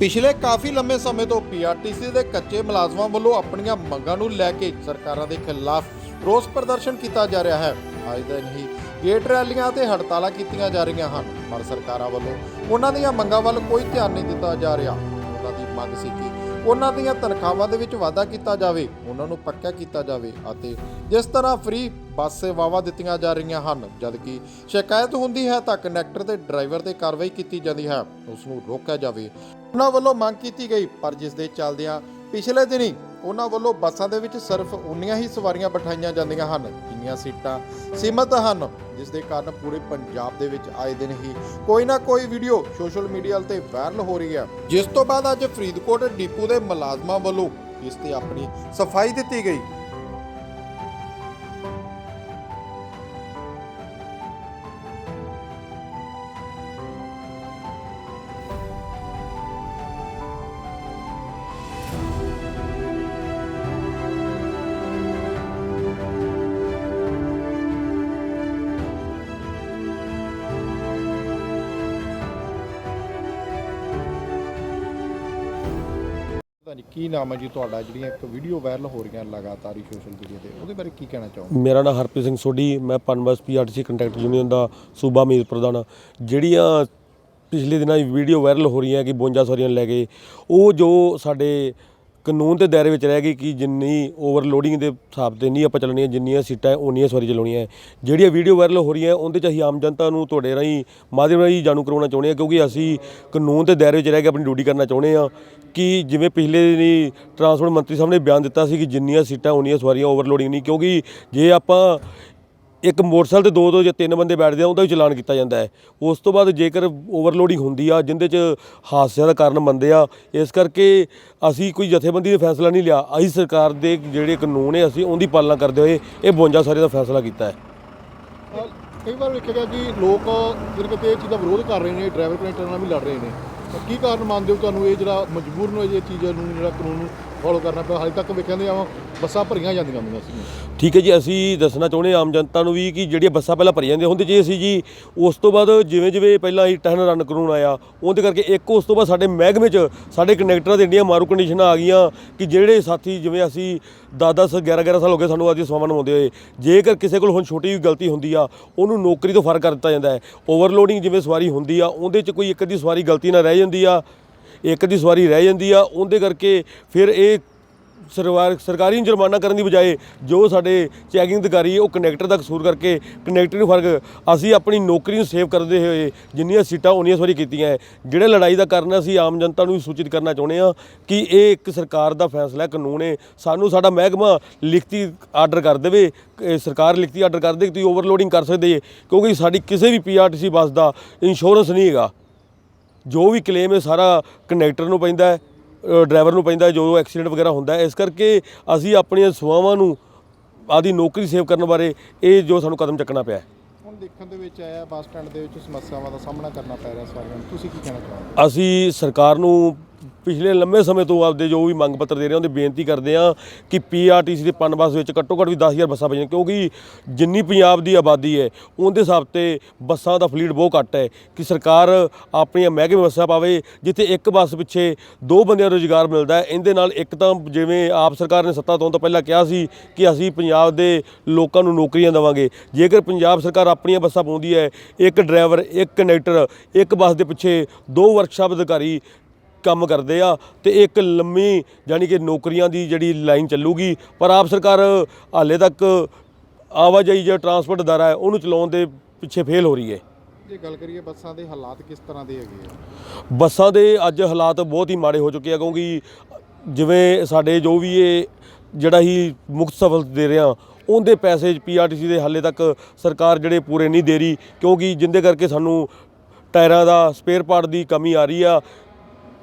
ਪਿਛਲੇ ਕਾਫੀ ਲੰਮੇ ਸਮੇਂ ਤੋਂ ਪੀਆਰਟੀਸੀ ਦੇ ਕੱਚੇ ਮੁਲਾਜ਼ਮਾਂ ਵੱਲੋਂ ਆਪਣੀਆਂ ਮੰਗਾਂ ਨੂੰ ਲੈ ਕੇ ਸਰਕਾਰਾਂ ਦੇ ਖਿਲਾਫ ਰੋਸ ਪ੍ਰਦਰਸ਼ਨ ਕੀਤਾ ਜਾ ਰਿਹਾ ਹੈ। ਅੱਜ ਦਿਨ ਹੀ ਗੇਟ ਰੈਲੀਆਂ ਤੇ ਹੜਤਾਲਾਂ ਕੀਤੀਆਂ ਜਾ ਰਹੀਆਂ ਹਨ, ਪਰ ਸਰਕਾਰਾਂ ਵੱਲੋਂ ਉਹਨਾਂ ਦੀਆਂ ਮੰਗਾਂ ਵੱਲ ਕੋਈ ਧਿਆਨ ਨਹੀਂ ਦਿੱਤਾ ਜਾ ਰਿਹਾ। ਉਹਨਾਂ ਦੀ ਮੰਗ ਸੀ ਕਿ ਉਹਨਾਂ ਦੀਆਂ ਤਨਖਾਹਾਂ ਦੇ ਵਿੱਚ ਵਾਧਾ ਕੀਤਾ ਜਾਵੇ, ਉਹਨਾਂ ਨੂੰ ਪੱਕਾ ਕੀਤਾ ਜਾਵੇ ਅਤੇ ਜਿਸ ਤਰ੍ਹਾਂ ਫ੍ਰੀ ਬੱਸ ਸੇਵਾਵਾਂ ਦਿੱਤੀਆਂ ਜਾ ਰਹੀਆਂ ਹਨ, ਜਦਕਿ ਸ਼ਿਕਾਇਤ ਹੁੰਦੀ ਹੈ ਤਾਂ ਕੰਡਕਟਰ ਤੇ ਡਰਾਈਵਰ ਤੇ ਕਾਰਵਾਈ ਕੀਤੀ ਜਾਂਦੀ ਹੈ ਉਸ ਨੂੰ ਰੋਕਿਆ ਜਾਵੇ। ਉਹਨਾਂ ਵੱਲੋਂ ਮੰਗ ਕੀਤੀ ਗਈ, ਪਰ ਜਿਸ ਦੇ ਚੱਲਦਿਆਂ ਪਿਛਲੇ ਦਿਨੀ ਉਹਨਾਂ ਵੱਲੋਂ ਬੱਸਾਂ ਦੇ ਵਿੱਚ ਸਿਰਫ ਉਨੀਆਂ ਹੀ ਸਵਾਰੀਆਂ ਬਿਠਾਈਆਂ ਜਾਂਦੀਆਂ ਹਨ। ਜਿੰਨੀਆਂ ਸੀਟਾਂ ਸੀਮਤ ਹਨ, ਜਿਸ ਦੇ ਕਾਰਨ ਪੂਰੇ ਪੰਜਾਬ ਦੇ ਵਿੱਚ ਆਏ ਦਿਨ ਹੀ ਕੋਈ ਨਾ ਕੋਈ ਵੀਡੀਓ ਸੋਸ਼ਲ ਮੀਡੀਆ ਤੇ ਵਾਇਰਲ ਹੋ ਰਹੀ ਹੈ। ਜਿਸ ਤੋਂ ਬਾਅਦ ਅੱਜ ਫਰੀਦਕੋਟ ਡਿਪੂ ਦੇ ਮੁਲਾਜ਼ਮਾਂ ਵੱਲੋਂ ਇਸ ਤੇ ਆਪਣੀ ਸਫ਼ਾਈ ਦਿੱਤੀ ਗਈ। ਪਤਾ ਨਹੀਂ ਕੀ ਨਾਮ ਹੈ ਜੀ ਤੁਹਾਡਾ, ਜਿਹੜੀਆਂ ਇੱਕ ਵੀਡੀਓ ਵਾਇਰਲ ਹੋ ਰਹੀਆਂ ਲਗਾਤਾਰ ਹੀ ਸੋਸ਼ਲ ਮੀਡੀਆ ਤੇ, ਉਹਦੇ ਬਾਰੇ ਕੀ ਕਹਿਣਾ ਚਾਹੋਗੇ? ਮੇਰਾ ਨਾਮ ਹਰਪ੍ਰੀਤ ਸਿੰਘ ਸੋਢੀ, ਮੈਂ ਪਨਬਸ ਪੀਆਰਟੀਸੀ ਕੰਟੈਕਟ ਯੂਨੀਅਨ ਦਾ ਸੂਬਾ ਮੀਤ ਪ੍ਰਧਾਨ ਜਿਹੜੀਆਂ ਪਿਛਲੇ ਦਿਨਾਂ ਦੀ ਵੀਡੀਓ ਵਾਇਰਲ ਹੋ ਰਹੀਆਂ ਕਿ 52 ਸਵਾਰੀਆਂ ਲੈ ਕੇ ਉਹ ਜੋ ਸਾਡੇ ਕਾਨੂੰਨ ਦੇ ਦਾਇਰੇ ਵਿੱਚ ਰਹਿ ਗਈ ਕਿ ਜਿੰਨੀ ਓਵਰਲੋਡਿੰਗ ਦੇ ਹਿਸਾਬ ਤੇ ਨਹੀਂ ਆਪਾਂ ਚੱਲਣੀਆਂ, ਜਿੰਨੀਆਂ ਸੀਟਾਂ ਉਨੀਆਂ ਸਵਾਰੀ ਚਲਾਉਣੀਆਂ ਜਿਹੜੀਆਂ ਵੀਡੀਓ ਵਾਇਰਲ ਹੋ ਰਹੀਆਂ, ਉਹਦੇ ਚ ਅਸੀਂ ਆਮ ਜਨਤਾ ਨੂੰ ਤੁਹਾਡੇ ਰਾਹੀਂ ਮਾਧਿਅਮ ਰਾਹੀਂ ਜਾਣੂ ਕਰਵਾਉਣਾ ਚਾਹੁੰਦੇ ਹਾਂ, ਕਿਉਂਕਿ ਅਸੀਂ ਕਾਨੂੰਨ ਦੇ ਦਾਇਰੇ ਵਿੱਚ ਰਹਿ ਕੇ ਆਪਣੀ ਡਿਊਟੀ ਕਰਨਾ ਚਾਹੁੰਦੇ ਹਾਂ ਕਿ ਜਿਵੇਂ ਪਿਛਲੇ ਦਿਨੀ ਟਰਾਂਸਪੋਰਟ ਮੰਤਰੀ ਸਾਹਿਬ ਨੇ ਬਿਆਨ ਦਿੱਤਾ ਸੀ ਕਿ ਜਿੰਨੀਆਂ ਸੀਟਾਂ, ਉਨੀਆਂ ਸਵਾਰੀਆਂ ਓਵਰਲੋਡਿੰਗ ਨਹੀਂ, ਕਿਉਂਕਿ ਜੇ ਆਪਾਂ ਇੱਕ ਮੋਟਰਸਾਈਕਲ ਤੇ ਦੋ ਦੋ ਜਾਂ ਤਿੰਨ ਬੰਦੇ ਬੈਠਦੇ ਆ, ਉਹਦਾ ਵੀ ਚਲਾਨ ਕੀਤਾ ਜਾਂਦਾ ਹੈ। ਉਸ ਤੋਂ ਬਾਅਦ ਜੇਕਰ ਓਵਰਲੋਡਿੰਗ ਹੁੰਦੀ ਆ, ਜਿੰਦੇ 'ਚ ਹਾਦਸਿਆਂ ਦਾ ਕਾਰਨ ਬਣਦੇ ਆ, ਇਸ ਕਰਕੇ ਅਸੀਂ ਕੋਈ ਜਥੇਬੰਦੀ ਦਾ ਫੈਸਲਾ ਨਹੀਂ ਲਿਆ। ਅਸੀਂ ਸਰਕਾਰ ਦੇ ਜਿਹੜੇ ਕਾਨੂੰਨ ਹੈ, ਅਸੀਂ ਉਹਦੀ ਪਾਲਣਾ ਕਰਦੇ ਹੋਏ ਇਹ 52 ਸਾਰੇ ਦਾ ਫੈਸਲਾ ਕੀਤਾ ਹੈ। ਕਈ ਵਾਰ ਵੇਖਿਆ ਗਿਆ ਕਿ ਲੋਕ ਜਿਹੜੇ ਕਿਤੇ ਇਹ ਚੀਜ਼ ਦਾ ਵਿਰੋਧ ਕਰ ਰਹੇ ਨੇ ਡਰਾਈਵਰ ਕੰਡਕਟਰ ਨਾਲ ਵੀ ਲੜ ਰਹੇ ਨੇ। ਕੀ ਕਾਰਨ ਮੰਨਦੇ ਹੋ ਤੁਹਾਨੂੰ ਇਹ ਜਿਹੜਾ ਮਜਬੂਰ ਨੂੰ ਇਹ ਚੀਜ਼ਾਂ ਨੂੰ, ਜਿਹੜਾ ਕਾਨੂੰਨ ਫੋਲੋ ਕਰਨਾ ਪਿਆ। ਹਾਲੇ ਤੱਕ ਵੇਖਿਆ ਆ ਬੱਸਾਂ ਭਰੀਆਂ ਜਾਂਦੀਆਂ ਹੁੰਦੀਆਂ ਸੀ ਠੀਕ ਹੈ ਜੀ, ਅਸੀਂ ਦੱਸਣਾ ਚਾਹੁੰਦੇ ਹਾਂ ਆਮ ਜਨਤਾ ਨੂੰ ਵੀ ਕਿ ਜਿਹੜੀਆਂ ਬੱਸਾਂ ਪਹਿਲਾਂ ਭਰੀਆਂ ਜਾਂਦੀਆਂ ਹੁੰਦੇ ਜੀ ਅਸੀਂ ਜੀ, ਉਸ ਤੋਂ ਬਾਅਦ ਜਿਵੇਂ ਜਿਵੇਂ ਪਹਿਲਾਂ ਹੀ ਟਰਨ ਰਨ ਕਾਨੂੰਨ ਆਇਆ, ਉਹਦੇ ਕਰਕੇ ਇੱਕ ਉਸ ਤੋਂ ਬਾਅਦ ਸਾਡੇ ਮਹਿਕਮੇ 'ਚ, ਸਾਡੇ ਕੰਡਕਟਰਾਂ ਦੇ ਇੰਡੀਆਂ ਮਾਰੂ ਕੰਡੀਸ਼ਨਾਂ ਆ ਗਈਆਂ ਕਿ ਜਿਹੜੇ ਸਾਥੀ ਜਿਵੇਂ ਅਸੀਂ 10 10 11 11 ਸਾਲ ਹੋ ਗਏ ਸਾਨੂੰ ਅੱਜ ਸਮਾਂ ਨਿਭਾਉਂਦੇ ਹੋਏ, ਜੇਕਰ ਕਿਸੇ ਕੋਲ ਹੁਣ ਛੋਟੀ ਜਿਹੀ ਗਲਤੀ ਹੁੰਦੀ ਆ, ਉਹਨੂੰ ਨੌਕਰੀ ਤੋਂ ਫ਼ਰਕ ਕਰ ਦਿੱਤਾ ਜਾਂਦਾ ਹੈ। ਓਵਰਲੋਡਿੰਗ ਜਿਵੇਂ ਸਵਾਰੀ ਹੁੰਦੀ ਆ, ਉਹਦੇ 'ਚ ਕੋਈ ਇੱਕ ਅੱਧੀ ਸਵਾਰੀ ਗਲਤੀ ਨਾਲ ਰਹਿ ਜਾਂਦੀ ਆ। ਇੱਕ ਦੀ ਸਵਾਰੀ ਰਹਿ ਜਾਂਦੀ ਆ, ਉਹਦੇ ਕਰਕੇ ਫਿਰ ਇਹ ਸਰਕਾਰ ਸਰਕਾਰੀ ਨੂੰ ਜੁਰਮਾਨਾ ਕਰਨ ਦੀ ਬਜਾਏ ਜੋ ਸਾਡੇ ਚੈਕਿੰਗ ਅਧਿਕਾਰੀ ਉਹ ਕੰਡਕਟਰ ਦਾ ਕਸੂਰ ਕਰਕੇ ਕੰਡਕਟਰ ਨੂੰ ਫ਼ਰਕ ਅਸੀਂ ਆਪਣੀ ਨੌਕਰੀ ਨੂੰ ਸੇਵ ਕਰਦੇ ਹੋਏ ਜਿੰਨੀਆਂ ਸੀਟਾਂ ਉਨੀਆਂ ਸਵਾਰੀ ਕੀਤੀਆਂ ਹੈ। ਜਿਹੜਾ ਲੜਾਈ ਦਾ ਕਾਰਨ ਅਸੀਂ ਆਮ ਜਨਤਾ ਨੂੰ ਵੀ ਸੂਚਿਤ ਕਰਨਾ ਚਾਹੁੰਦੇ ਹਾਂ ਕਿ ਇਹ ਇੱਕ ਸਰਕਾਰ ਦਾ ਫੈਸਲਾ ਹੈ, ਕਾਨੂੰਨ ਹੈ ਸਾਨੂੰ ਸਾਡਾ ਮਹਿਕਮਾ ਲਿਖਤੀ ਆਰਡਰ ਕਰ ਦੇਵੇ ਸਰਕਾਰ ਲਿਖਤੀ ਆਰਡਰ ਕਰ ਦੇ ਕਿ ਤੁਸੀਂ ਓਵਰਲੋਡਿੰਗ ਕਰ ਸਕਦੇ ਕਿਉਂਕਿ ਸਾਡੀ ਕਿਸੇ ਵੀ ਪੀਆਰਟੀਸੀ ਬੱਸ ਦਾ ਇੰਸ਼ੋਰੈਂਸ ਨਹੀਂ ਹੈਗਾ ਜੋ ਵੀ ਕਲੇਮ ਹੈ ਸਾਰਾ ਕੰਡਕਟਰ ਨੂੰ ਪੈਂਦਾ ਹੈ ਡਰਾਈਵਰ ਨੂੰ ਪੈਂਦਾ ਜੋ ਐਕਸੀਡੈਂਟ ਵਗੈਰਾ ਹੁੰਦਾ ਹੈ ਇਸ ਕਰਕੇ ਅਸੀਂ ਆਪਣੀਆਂ ਸੇਵਾਵਾਂ ਨੂੰ ਆਦੀ ਨੌਕਰੀ ਸੇਵ ਕਰਨ ਬਾਰੇ ਇਹ ਜੋ ਸਾਨੂੰ ਕਦਮ ਚੱਕਣਾ ਪਿਆ ਹੁਣ ਦੇਖਣ ਦੇ ਵਿੱਚ ਆਇਆ ਬੱਸ ਸਟੈਂਡ ਦੇ ਵਿੱਚ ਸਮੱਸਿਆਵਾਂ ਦਾ ਸਾਹਮਣਾ ਕਰਨਾ ਪੈ ਰਿਹਾ ਸਵਾਰੀਆਂ ਨੂੰ। ਤੁਸੀਂ ਕੀ ਕਹਿਣਾ ਚਾਹੋਗੇ? ਅਸੀਂ ਸਰਕਾਰ ਨੂੰ ਪਿਛਲੇ ਲੰਮੇ ਸਮੇਂ ਤੋਂ ਆਪਦੇ ਜੋ ਵੀ ਮੰਗ ਪੱਤਰ ਦੇ ਰਹੇ ਉਹਦੇ ਬੇਨਤੀ ਕਰਦੇ ਹਾਂ ਕਿ ਪੀਆਰਟੀਸੀ ਦੇ ਪਨ ਬੱਸ ਵਿੱਚ ਘੱਟੋ ਘੱਟ ਵੀ 10000 ਬੱਸਾਂ ਪਈਆਂ ਕਿਉਂਕਿ ਜਿੰਨੀ ਪੰਜਾਬ ਦੀ ਆਬਾਦੀ ਹੈ, ਉਹਦੇ ਹਿਸਾਬ ਤੇ ਬੱਸਾਂ ਦਾ ਫਲੀਟ ਬਹੁਤ ਘੱਟ ਹੈ ਕਿ ਸਰਕਾਰ ਆਪਣੀਆਂ ਮਹਿਕਮੇ ਬੱਸਾਂ ਪਾਵੇ, ਜਿੱਥੇ ਇੱਕ ਬੱਸ ਪਿੱਛੇ ਦੋ ਬੰਦਿਆਂ ਨੂੰ ਰੁਜ਼ਗਾਰ ਮਿਲਦਾ ਹੈ, ਇਹਦੇ ਨਾਲ ਇੱਕ ਤਾਂ ਜਿਵੇਂ ਆਪ ਸਰਕਾਰ ਨੇ ਸੱਤਾ ਤੋਂ ਤੋਂ ਪਹਿਲਾਂ ਕਿਹਾ ਸੀ ਕਿ ਅਸੀਂ ਪੰਜਾਬ ਦੇ ਲੋਕਾਂ ਨੂੰ ਨੌਕਰੀਆਂ ਦੇਵਾਂਗੇ, ਜੇਕਰ ਪੰਜਾਬ ਸਰਕਾਰ ਆਪਣੀਆਂ ਬੱਸਾਂ ਪਾਉਂਦੀ ਹੈ, ਇੱਕ ਡਰਾਈਵਰ, ਇੱਕ ਕੰਡਕਟਰ, ਇੱਕ ਬੱਸ ਦੇ ਪਿੱਛੇ ਦੋ ਵਰਕਸ਼ਾਪ ਅਧਿਕਾਰੀ ਕੰਮ ਕਰਦੇ ਆ ਤੇ ਇੱਕ ਲੰਮੀ ਯਾਨੀ ਕਿ ਨੌਕਰੀਆਂ ਦੀ ਜਿਹੜੀ ਲਾਈਨ ਚੱਲੂਗੀ ਪਰ ਆਪ ਸਰਕਾਰ ਹਾਲੇ ਤੱਕ ਆਵਾਜਾਈ ਜਿਹੜਾ ਟਰਾਂਸਪੋਰਟ ਅਦਾਰਾ ਹੈ ਉਹਨੂੰ ਚਲਾਉਣ ਦੇ ਪਿੱਛੇ ਫੇਲ ਹੋ ਰਹੀ ਹੈ। ਜੇ ਗੱਲ ਕਰੀਏ ਬੱਸਾਂ ਦੇ ਹਾਲਾਤ ਕਿਸ ਤਰ੍ਹਾਂ ਦੇ ਹੈਗੇ ਆ? ਬੱਸਾਂ ਦੇ ਅੱਜ ਹਾਲਾਤ ਬਹੁਤ ਹੀ ਮਾੜੇ ਹੋ ਚੁੱਕੇ ਆ ਕਿਉਂਕਿ ਜਿਵੇਂ ਸਾਡੇ ਜੋ ਵੀ ਇਹ ਜਿਹੜਾ ਹੀ ਮੁਕਤ ਸਫਲ ਦੇ ਰਿਹਾ ਉਹਦੇ ਪੈਸੇ ਪੀਆਰਟੀਸੀ ਦੇ ਹਾਲੇ ਤੱਕ ਸਰਕਾਰ ਜਿਹੜੇ ਪੂਰੇ ਨਹੀਂ ਦੇ ਰਹੀ ਕਿਉਂਕਿ ਜਿੰਦੇ ਕਰਕੇ ਸਾਨੂੰ ਟਾਇਰਾਂ ਦਾ ਸਪੇਅਰ ਪਾਰਟ ਦੀ ਕਮੀ ਆ ਰਹੀ ਆ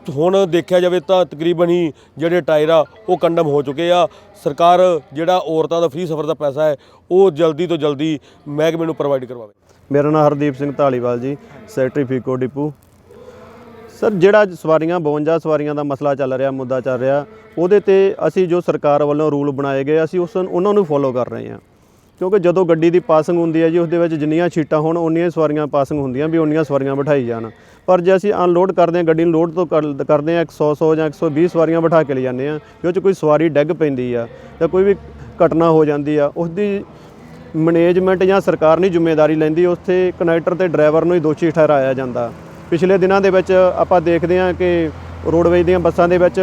ਹੁਣ ਦੇਖਿਆ ਜਾਵੇ ਤਾਂ ਤਕਰੀਬਨ ਹੀ ਜਿਹੜੇ ਟਾਇਰ ਆ, ਉਹ ਕੰਡਮ ਹੋ ਚੁੱਕੇ ਆ। ਸਰਕਾਰ ਜਿਹੜਾ ਔਰਤਾਂ ਦਾ ਫ੍ਰੀ ਸਫ਼ਰ ਦਾ ਪੈਸਾ ਹੈ, ਉਹ ਜਲਦੀ ਤੋਂ ਜਲਦੀ ਮਹਿਕਮੇ ਨੂੰ ਪ੍ਰੋਵਾਈਡ ਕਰਵਾਵੇ। ਮੇਰਾ ਨਾਮ ਹਰਦੀਪ ਸਿੰਘ ਢਾਲੀਵਾਲ ਜੀ, ਸੈਕਟਰੀ ਫੀਕੋ ਡਿਪੂ। ਸਰ, ਜਿਹੜਾ ਸਵਾਰੀਆਂ 52 ਸਵਾਰੀਆਂ ਦਾ ਮਸਲਾ ਚੱਲ ਰਿਹਾ, ਮੁੱਦਾ ਚੱਲ ਰਿਹਾ, ਉਹਦੇ ਤੇ ਅਸੀਂ ਜੋ ਸਰਕਾਰ ਵੱਲੋਂ ਰੂਲ ਬਣਾਏ ਗਏ, ਅਸੀਂ ਉਸ ਉਹਨਾਂ ਨੂੰ ਫੋਲੋ ਕਰ ਰਹੇ ਹਾਂ। ਕਿਉਂਕਿ ਜਦੋਂ ਗੱਡੀ ਦੀ ਪਾਸਿੰਗ ਹੁੰਦੀ ਹੈ ਜੀ, ਉਸ ਦੇ ਵਿੱਚ ਜਿੰਨੀਆਂ ਸੀਟਾਂ ਹੋਣ ਉਨੀਆਂ ਸਵਾਰੀਆਂ ਪਾਸਿੰਗ ਹੁੰਦੀਆਂ ਵੀ ਉਨੀਆਂ ਸਵਾਰੀਆਂ ਬਿਠਾਈ ਜਾਣ। ਪਰ ਜੇ ਅਸੀਂ ਅਨਲੋਡ ਕਰਦੇ ਹਾਂ, ਗੱਡੀ ਨੂੰ ਲੋਡ ਤੋਂ ਕਰ- ਕਰਦੇ ਹਾਂ 100 100 ਜਾਂ 120 ਸਵਾਰੀਆਂ ਬਿਠਾ ਕੇ ਲੈ ਜਾਂਦੇ ਹਾਂ ਕਿ ਉਹ 'ਚ ਕੋਈ ਸਵਾਰੀ ਡਿੱਗ ਪੈਂਦੀ ਆ ਜਾਂ ਕੋਈ ਵੀ ਘਟਨਾ ਹੋ ਜਾਂਦੀ ਆ ਉਸ ਦੀ ਮੈਨੇਜਮੈਂਟ ਜਾਂ ਸਰਕਾਰ ਨਹੀਂ ਜ਼ਿੰਮੇਵਾਰੀ ਲੈਂਦੀ, ਉੱਥੇ ਕਨੈਕਟਰ ਤੇ ਡਰਾਈਵਰ ਨੂੰ ਹੀ ਦੋਸ਼ੀ ਠਹਿਰਾਇਆ ਜਾਂਦਾ। ਪਿਛਲੇ ਦਿਨਾਂ ਦੇ ਵਿੱਚ ਆਪਾਂ ਦੇਖਦੇ ਹਾਂ ਕਿ ਰੋਡਵੇਜ਼ ਦੀਆਂ ਬੱਸਾਂ ਦੇ ਵਿੱਚ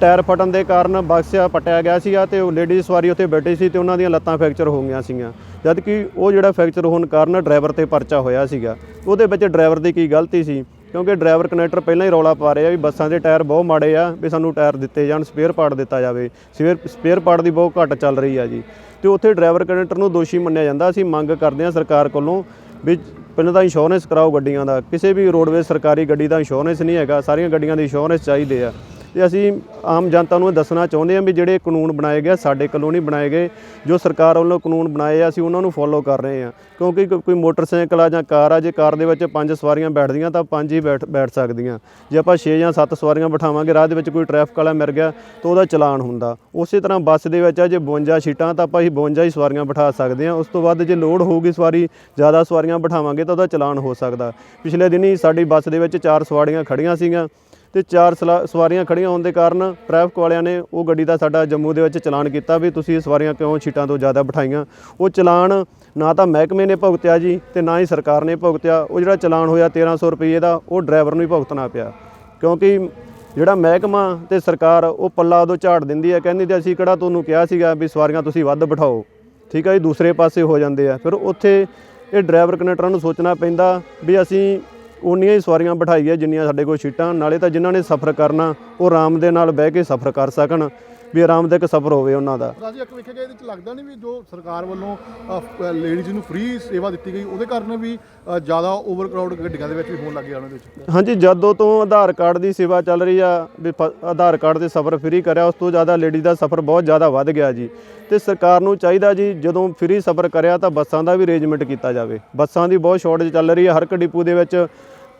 ਟਾਇਰ ਫਟਣ ਦੇ ਕਾਰਨ ਬੱਸਿਆ ਪਟਿਆ ਗਿਆ ਸੀਗਾ ਤੇ ਉਹ ਲੇਡੀ ਸਵਾਰੀ ਉੱਥੇ ਬੈਠੀ ਸੀ ਤੇ ਉਹਨਾਂ ਦੀਆਂ ਲੱਤਾਂ ਫ੍ਰੈਕਚਰ ਹੋ ਗਈਆਂ ਸੀਗੀਆਂ। ਜਦ ਕਿ ਉਹ ਜਿਹੜਾ ਫ੍ਰੈਕਚਰ ਹੋਣ ਕਾਰਨ ਡਰਾਈਵਰ ਤੇ ਪਰਚਾ ਹੋਇਆ ਸੀਗਾ, ਉਹਦੇ ਵਿੱਚ ਡਰਾਈਵਰ ਦੀ ਕੀ ਗਲਤੀ ਸੀ? ਕਿਉਂਕਿ ਡਰਾਈਵਰ ਕਨੈਕਟਰ ਪਹਿਲਾਂ ਹੀ ਰੌਲਾ ਪਾ ਰਿਹਾ ਵੀ ਬੱਸਾਂ ਦੇ ਟਾਇਰ ਬਹੁਤ ਮਾੜੇ ਆ, ਵੀ ਸਾਨੂੰ ਟਾਇਰ ਦਿੱਤੇ ਜਾਣ, ਸਪੇਅਰ ਪਾਰਟ ਦਿੱਤਾ ਜਾਵੇ। ਸਪੇਅਰ ਸਪੇਅਰ ਪਾਰਟ ਦੀ ਬਹੁਤ ਘੱਟ ਚੱਲ ਰਹੀ ਆ ਜੀ। ਤੇ ਉੱਥੇ ਡਰਾਈਵਰ ਕਨੈਕਟਰ ਨੂੰ ਦੋਸ਼ੀ ਮੰਨਿਆ ਜਾਂਦਾ। ਅਸੀਂ ਮੰਗ ਕਰਦੇ ਹਾਂ ਸਰਕਾਰ ਕੋਲੋਂ ਵੀ ਪਹਿਲਾਂ ਤਾਂ ਇੰਸ਼ੋਰੈਂਸ ਕਰਾਓ ਗੱਡੀਆਂ ਦਾ। ਕਿਸੇ ਵੀ ਰੋਡਵੇਜ਼ ਸਰਕਾਰੀ ਗੱਡੀ ਦਾ ਇੰਸ਼ੋਰੈਂਸ ਨਹੀਂ ਹੈਗਾ। ਸਾਰੀਆਂ ਗੱਡੀਆਂ ਦੇ ਇੰਸ਼ੋਰੈਂਸ ਚਾਹੀਦੇ ਆ। ਤੇ ਅਸੀਂ ਆਮ ਜਨਤਾ ਨੂੰ ਇਹ ਦੱਸਣਾ ਚਾਹੁੰਦੇ ਹਾਂ ਵੀ ਜਿਹੜੇ ਕਾਨੂੰਨ ਬਣਾਏ ਗਏ ਸਾਡੇ ਕੋਲੋਂ ਨਹੀਂ ਬਣਾਏ ਗਏ। ਜੋ ਸਰਕਾਰ ਵੱਲੋਂ ਕਾਨੂੰਨ ਬਣਾਏ ਆ, ਅਸੀਂ ਉਹਨਾਂ ਨੂੰ ਫੋਲੋ ਕਰ ਰਹੇ ਹਾਂ। ਕਿਉਂਕਿ ਕੋ- ਕੋਈ ਮੋਟਰਸਾਈਕਲ ਆ ਜਾਂ ਕਾਰ ਆ, ਜੇ ਕਾਰ ਦੇ ਵਿੱਚ ਪੰਜ ਸਵਾਰੀਆਂ ਬੈਠਦੀਆਂ ਤਾਂ ਪੰਜ ਹੀ ਬੈਠ ਬੈਠ ਸਕਦੀਆਂ। ਜੇ ਆਪਾਂ 6 ਜਾਂ 7 ਸਵਾਰੀਆਂ ਬਿਠਾਵਾਂਗੇ, ਰਾਹ ਦੇ ਵਿੱਚ ਕੋਈ ਟ੍ਰੈਫਿਕ ਵਾਲਾ ਮਿਲ ਗਿਆ, ਤਾਂ ਉਹਦਾ ਚਲਾਨ ਹੁੰਦਾ। ਉਸੇ ਤਰ੍ਹਾਂ ਬੱਸ ਦੇ ਵਿੱਚ ਆ, ਜੇ 52 ਸੀਟਾਂ ਤਾਂ ਆਪਾਂ ਹੀ 52 ਹੀ ਸਵਾਰੀਆਂ ਬਿਠਾ ਸਕਦੇ ਹਾਂ। ਉਸ ਤੋਂ ਬਾਅਦ ਜੇ ਲੋਡ ਹੋਊਗੀ ਸਵਾਰੀ, ਜ਼ਿਆਦਾ ਸਵਾਰੀਆਂ ਬਿਠਾਵਾਂਗੇ ਤਾਂ ਉਹਦਾ ਚਲਾਨ ਹੋ ਸਕਦਾ। ਪਿਛਲੇ ਦਿਨੀ ਸਾਡੀ ਬੱਸ ਦੇ ਵਿੱਚ ਚਾਰ ਸਵਾਰੀਆਂ ਖੜੀਆਂ ਸੀਗੀਆਂ। ਤੇ ਚਾਰ ਸਲਾ- ਸਵਾਰੀਆਂ ਖੜੀਆਂ ਹੋਣ ਦੇ ਕਾਰਨ ਟ੍ਰੈਫਿਕ ਵਾਲਿਆਂ ਨੇ ਉਹ ਗੱਡੀ ਦਾ ਸਾਡਾ ਜੰਮੂ ਦੇ ਵਿੱਚ ਚਲਾਨ ਕੀਤਾ ਵੀ ਤੁਸੀਂ ਸਵਾਰੀਆਂ ਕਿਉਂ ਸੀਟਾਂ ਤੋਂ ਜ਼ਿਆਦਾ ਬਿਠਾਈਆਂ। ਉਹ ਚਲਾਨ ਨਾ ਤਾਂ ਮਹਿਕਮੇ ਨੇ ਭੁਗਤਿਆ ਜੀ ਤੇ ਨਾ ਹੀ ਸਰਕਾਰ ਨੇ ਭੁਗਤਿਆ। ਉਹ ਜਿਹੜਾ ਚਲਾਨ ਹੋਇਆ 1300 ਰੁਪਏ ਦਾ, ਉਹ ਡਰਾਈਵਰ ਨੂੰ ਹੀ ਭੁਗਤਣਾ ਪਿਆ। ਕਿਉਂਕਿ ਜਿਹੜਾ ਮਹਿਕਮਾ ਤੇ ਸਰਕਾਰ ਉਹ ਪੱਲਾ ਉਦੋਂ ਝਾੜ ਦਿੰਦੀ ਹੈ, ਕਹਿੰਦੀ ਤੇ ਅਸੀਂ ਕਿਹੜਾ ਤੁਹਾਨੂੰ ਕਿਹਾ ਸੀਗਾ ਵੀ ਸਵਾਰੀਆਂ ਤੁਸੀਂ ਵੱਧ ਬਿਠਾਓ। ਠੀਕ ਹੈ ਜੀ, ਦੂਸਰੇ ਪਾਸੇ ਹੋ ਜਾਂਦੇ ਆ। ਫਿਰ ਉੱਥੇ ਇਹ ਡਰਾਈਵਰ ਕਨੈਕਟਰਾਂ ਨੂੰ ਸੋਚਣਾ ਪੈਂਦਾ ਵੀ ਅਸੀਂ ਉਨੀਆਂ ਹੀ ਸਵਾਰੀਆਂ ਬਿਠਾਈਏ ਜਿੰਨੀਆਂ ਸਾਡੇ ਕੋਲ ਸੀਟਾਂ ਨਾਲੇ ਤਾਂ ਜਿਨ੍ਹਾਂ ਨੇ ਸਫ਼ਰ ਕਰਨਾ ਉਹ ਆਰਾਮ ਦੇ ਨਾਲ ਬਹਿ ਕੇ ਸਫ਼ਰ ਕਰ ਸਕਣ ਵੀ ਆਰਾਮਦਾਇਕ ਸਫ਼ਰ ਹੋਵੇ ਉਹਨਾਂ ਦਾ। ਰਾਜੀ ਇੱਕ ਵੇਖਿਆ ਗਿਆ ਇਹਦੇ ਚ ਲੱਗਦਾ ਨਹੀਂ ਵੀ ਜੋ ਸਰਕਾਰ ਵੱਲੋਂ ਲੇਡੀਜ਼ ਨੂੰ ਫ੍ਰੀ ਸੇਵਾ ਦਿੱਤੀ ਗਈ ਉਹਦੇ ਕਾਰਨ ਵੀ ਜ਼ਿਆਦਾ ਓਵਰਕਰਾਊਡ ਗੱਡੀਆਂ ਦੇ ਵਿੱਚ ਵੀ ਹੋਣ ਲੱਗ ਗਿਆ ਉਹਨਾਂ ਦੇ ਵਿੱਚ? ਹਾਂਜੀ ਜਦੋਂ ਤੋਂ ਆਧਾਰ ਕਾਰਡ ਦੀ ਸੇਵਾ ਚੱਲ ਰਹੀ ਆ ਵੀ ਆਧਾਰ ਕਾਰਡ ਤੇ ਸਫ਼ਰ ਫ੍ਰੀ ਕਰਿਆ ਉਸ ਤੋਂ ਜ਼ਿਆਦਾ ਲੇਡੀ ਦਾ ਸਫ਼ਰ ਬਹੁਤ ਜ਼ਿਆਦਾ ਵੱਧ ਗਿਆ ਜੀ। ਤੇ ਸਰਕਾਰ ਨੂੰ ਚਾਹੀਦਾ ਜੀ ਜਦੋਂ ਫ੍ਰੀ ਸਫ਼ਰ ਕਰਿਆ ਤਾਂ ਬੱਸਾਂ ਦਾ ਵੀ ਅਰੇਂਜਮੈਂਟ ਕੀਤਾ ਜਾਵੇ। ਬੱਸਾਂ ਦੀ ਬਹੁਤ ਸ਼ਾਰਟੇਜ ਚੱਲ ਰਹੀ ਹੈ ਹਰ ਇੱਕ ਡਿਪੂ ਦੇ ਵਿੱਚ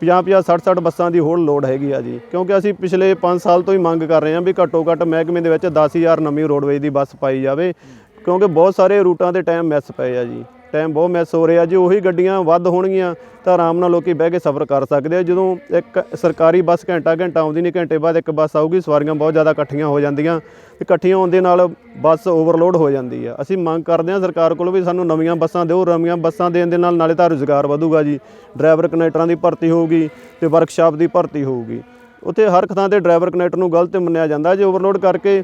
50 50 60 60 ਬੱਸਾਂ ਦੀ ਹੋਰ ਲੋਡ ਹੈਗੀ ਆ ਜੀ। ਕਿਉਂਕਿ ਅਸੀਂ ਪਿਛਲੇ 5 ਸਾਲ ਤੋਂ ਹੀ ਮੰਗ ਕਰ ਰਹੇ ਹਾਂ ਵੀ ਘੱਟੋ ਘੱਟ ਮਹਿਕਮੇ ਦੇ ਵਿੱਚ 10000 ਨਵੀਂ ਰੋਡਵੇਜ਼ ਦੀ ਬੱਸ ਪਾਈ ਜਾਵੇ, ਕਿਉਂਕਿ ਬਹੁਤ ਸਾਰੇ ਰੂਟਾਂ 'ਤੇ ਟਾਈਮ ਮਿਸ ਪਏ ਆ ਜੀ। ਟਾਈਮ ਬਹੁਤ ਮਿਸ ਹੋ ਰਿਹਾ ਜੀ, ਉਹੀ ਗੱਡੀਆਂ ਵੱਧ ਹੋਣਗੀਆਂ ਤਾਂ ਆਰਾਮ ਨਾਲ ਲੋਕੀ ਬਹਿ ਕੇ ਸਫ਼ਰ ਕਰ ਸਕਦੇ ਆ। ਜਦੋਂ ਇੱਕ ਸਰਕਾਰੀ ਬੱਸ ਘੰਟਾ ਘੰਟਾ ਆਉਂਦੀ ਨਹੀਂ, ਘੰਟੇ ਬਾਅਦ ਇੱਕ ਬੱਸ ਆਊਗੀ, ਸਵਾਰੀਆਂ ਬਹੁਤ ਜ਼ਿਆਦਾ ਇਕੱਠੀਆਂ ਹੋ ਜਾਂਦੀਆਂ ਤੇ ਇਕੱਠੀਆਂ ਹੋਣ ਦੇ ਨਾਲ ਬੱਸ ਓਵਰਲੋਡ ਹੋ ਜਾਂਦੀ ਆ। ਅਸੀਂ ਮੰਗ ਕਰਦੇ ਹਾਂ ਸਰਕਾਰ ਕੋਲੋਂ ਵੀ ਸਾਨੂੰ ਨਵੀਆਂ ਬੱਸਾਂ ਦਿਓ, ਨਵੀਆਂ ਬੱਸਾਂ ਦੇਣ ਦੇ ਨਾਲ ਨਾਲੇ ਤਾਂ ਰੁਜ਼ਗਾਰ ਵਧੂਗਾ ਜੀ। ਡਰਾਈਵਰ ਕਨੈਕਟਰਾਂ ਦੀ ਭਰਤੀ ਹੋਊਗੀ ਤੇ ਵਰਕਸ਼ਾਪ ਦੀ ਭਰਤੀ ਹੋਊਗੀ। ਉੱਥੇ ਹਰ ਥਾਂ ਤੇ ਡਰਾਈਵਰ ਕਨੈਕਟਰ ਨੂੰ ਗਲਤ ਮੰਨਿਆ ਜਾਂਦਾ, ਜੇ ਓਵਰਲੋਡ ਕਰਕੇ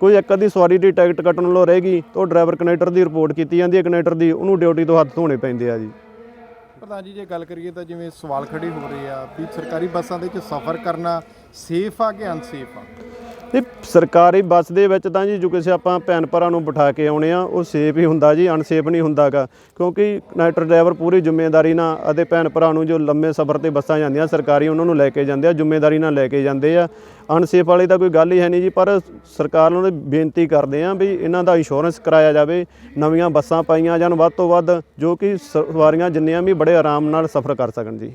ਕੋਈ ਇੱਕ ਅੱਧੀ ਸਵਾਰੀ ਦੀ ਟਿਕਟ ਕੱਟਣ ਵੱਲੋਂ ਰਹੇਗੀ ਤਾਂ ਉਹ ਡਰਾਈਵਰ ਕਨੈਕਟਰ ਦੀ ਰਿਪੋਰਟ ਕੀਤੀ ਜਾਂਦੀ ਹੈ। ਕਨੈਕਟਰ ਦੀ ਉਹਨੂੰ ਡਿਊਟੀ ਤੋਂ ਹੱਥ ਧੋਣੇ ਪੈਂਦੇ ਆ ਜੀ। ਪ੍ਰਧਾਨ ਜੀ, ਜੇ ਗੱਲ ਕਰੀਏ ਤਾਂ ਜਿਵੇਂ ਸਵਾਲ ਖੜੇ ਹੋ ਰਹੇ ਆ ਵੀ ਸਰਕਾਰੀ ਬੱਸਾਂ ਦੇ ਵਿੱਚ ਸਫ਼ਰ ਕਰਨਾ ਸੇਫ ਆ ਕਿ ਅਨਸੇਫ ਆ? ਤੇ ਸਰਕਾਰੀ ਬੱਸ ਦੇ ਵਿੱਚ ਤਾਂ ਜੀ, ਜੋ ਕਿਸੇ ਆਪਾਂ ਭੈਣ ਭਰਾ ਨੂੰ ਬਿਠਾ ਕੇ ਆਉਣੇ ਆ, ਉਹ ਸੇਫ ਹੀ ਹੁੰਦਾ ਜੀ ਅਨਸੇਫ ਨਹੀਂ ਹੁੰਦਾਗਾ। ਕਿਉਂਕਿ ਕਨੈਕਟਰ ਡਰਾਈਵਰ ਪੂਰੀ ਜ਼ਿੰਮੇਵਾਰੀ ਨਾਲ ਅਤੇ ਭੈਣ ਭਰਾ ਨੂੰ ਜੋ ਲੰਮੇ ਸਫ਼ਰ ਤੇ ਬੱਸਾਂ ਜਾਂਦੀਆਂ, ਸਰਕਾਰੀ ਉਹਨਾਂ ਨੂੰ ਲੈ ਕੇ ਜਾਂਦੇ ਆ, ਜ਼ਿੰਮੇਵਾਰੀ ਨਾਲ ਲੈ ਕੇ ਜਾਂਦੇ ਆ। ਅਨਸੇਫ ਵਾਲੀ ਤਾਂ ਕੋਈ ਗੱਲ ਹੀ ਹੈ ਨਹੀਂ ਜੀ, ਪਰ ਸਰਕਾਰ ਨੂੰ ਬੇਨਤੀ ਕਰਦੇ ਆ ਵੀ ਇਹਨਾਂ ਦਾ ਇੰਸ਼ੋਰੈਂਸ ਕਰਾਇਆ ਜਾਵੇ, ਨਵੀਆਂ ਬੱਸਾਂ ਪਾਈਆਂ ਜਾਣ ਵੱਧ ਤੋਂ ਵੱਧ, ਜੋ ਕਿ ਸਵਾਰੀਆਂ ਜਿੰਨੀਆਂ ਵੀ ਬੜੇ ਆਰਾਮ ਨਾਲ ਸਫ਼ਰ ਕਰ ਸਕਣ ਜੀ।